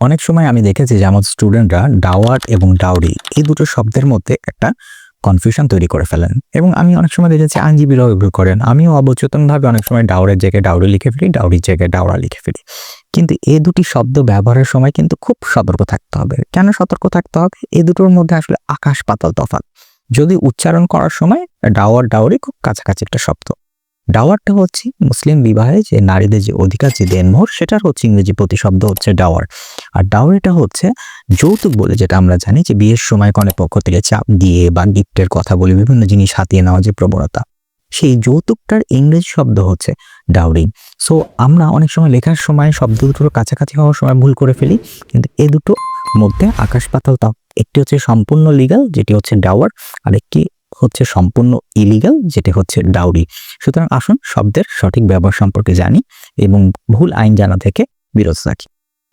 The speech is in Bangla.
অনেক সময় আমি দেখেছি যে আমার স্টুডেন্টরা ডাওয়ার এবং ডাউরি এই দুটো শব্দের মধ্যে একটা কনফিউশন তৈরি করে ফেলেন। এবং আমি অনেক সময় দেখেছি আইনজীবীরাও এগুলো করেন। আমিও অবচেতনভাবে অনেক সময় ডাউরের জায়গায় ডাউরি লিখে ফেলি, ডাউরির জায়গায় ডাউরা লিখে ফেলি। কিন্তু এই দুটি শব্দ ব্যবহারের সময় কিন্তু খুব সতর্ক থাকতে হবে। কেন সতর্ক থাকতে হবে? এই দুটোর মধ্যে আসলে আকাশ পাতাল তফাৎ। যদি উচ্চারণ করার সময় ডাওয়ার ডাউরি খুব কাছাকাছি একটা শব্দ। ডাওয়ারটা হচ্ছে মুসলিম বিবাহে যে নারীদের যে অধিকার, যে দেনমোহর, সেটার হচ্ছে ইংরেজি প্রতিশব্দ হচ্ছে ডাওয়ার। আর ডাওয়ারিটা হচ্ছে যৌতুক বলে যেটা আমরা জানি যে বিয়ের সময় কনে পক্ষ থেকে চাপ দিয়ে বা গিফটের কথা বলে বিভিন্ন জিনিস হাতিয়ে নেওয়া যে প্রবণতা, সেই যৌতুকটার ইংরেজি শব্দ হচ্ছে ডাউরি সো আমরা অনেক সময় লেখার সময় শব্দ দুটোর কাছাকাছি হওয়ার সময় ভুল করে ফেলি, কিন্তু এ দুটো মধ্যে আকাশ পাতাল তাপ একটি হচ্ছে সম্পূর্ণ লিগাল যেটি হচ্ছে ডাওয়ার, আর একটি হচ্ছে সম্পূর্ণ ইলিগাল যেটি হচ্ছে ডাউরি সুতরাং আসুন শব্দের সঠিক ব্যবহার সম্পর্কে জানি এবং ভুল আইন জানা থেকে বিরত থাকি।